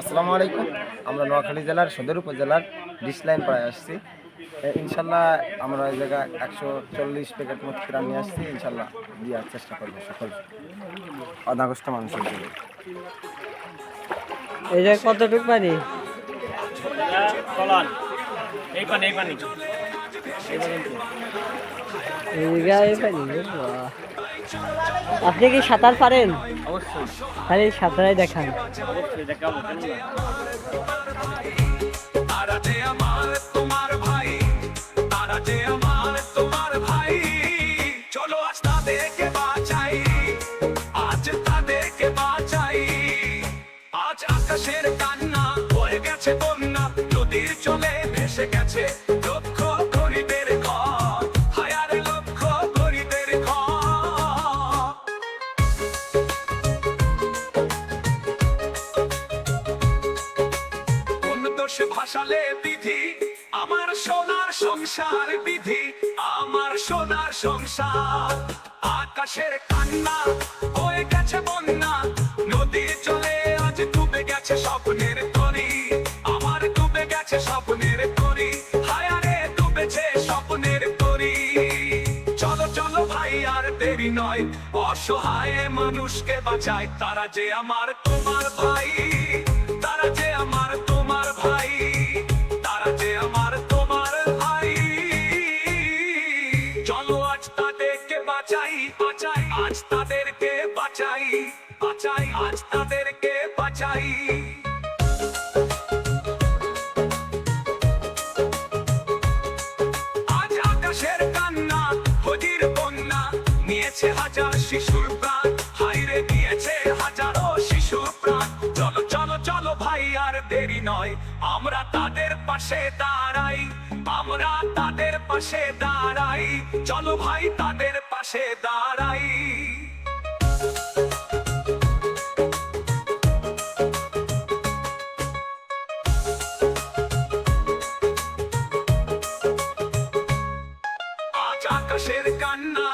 আসসালামু আলাইকুম। আমরা নোয়াখালী জেলার সদর উপজেলার ডিসলাইন পাড়ায় আসছি। ইনশাল্লাহ আমরা ওই জায়গায় একশো চল্লিশ প্যাকেট মতো কিরাম নিয়ে আসছি। ইনশাল্লাহ দেওয়ার চেষ্টা করব সকল অনাগষ্ট মানুষের জন্য। এই যে কতটুক পানি? এই পানি এই পানি। এই পানি। আপনি কি সাঁতার পারেন? অবশ্যই। খালি সাঁতারাই দেখান। অবশ্যই দেখাবো কেন না? তারা যে আমার তোমার ভাই তারা আমার তোমার ভাই চলো আজ তাদেরকে বাঁচাই আজ তাদেরকে বাঁচাই। আজ আকাশের কান্না হয়ে গেছে বন্যা নদীর চলে ভেসে গেছে কোন ভাসালে বিধি, আমার সোনার সংসার বিধি, আমার সোনার সংসার। আকাশের কান্না হয়ে গেছে বন্যা, নদী চলে আজ ডুবে গেছে স্বপ্নের তরি আমার ডুবে গেছে স্বপ্নের তরি হায়ারে ডুবেছে স্বপ্নের তরি চলো চলো ভাই, আর দেরি নয়, অসহায় মানুষকে বাঁচায় তারা যে আমার তোমার বাঁচাই বাঁচাই। আজ তাদেরকে বাঁচাই বাঁচাই, আজ তাদেরকে বাঁচাই। আজ আকাশের কান্না হজির বন্যা, নিয়েছে হাজার শিশুর প্রাণ। হাইরে হাজারো প্রাণ। চলো চলো চলো ভাই, আর দেরি নয়। আমরা তাদের পাশে দাঁড়াই। আমরা তাদের পাশে দাঁড়াই। চলো ভাই, তাদের পাশে দাঁড়াই। আজ আকাশের কান্না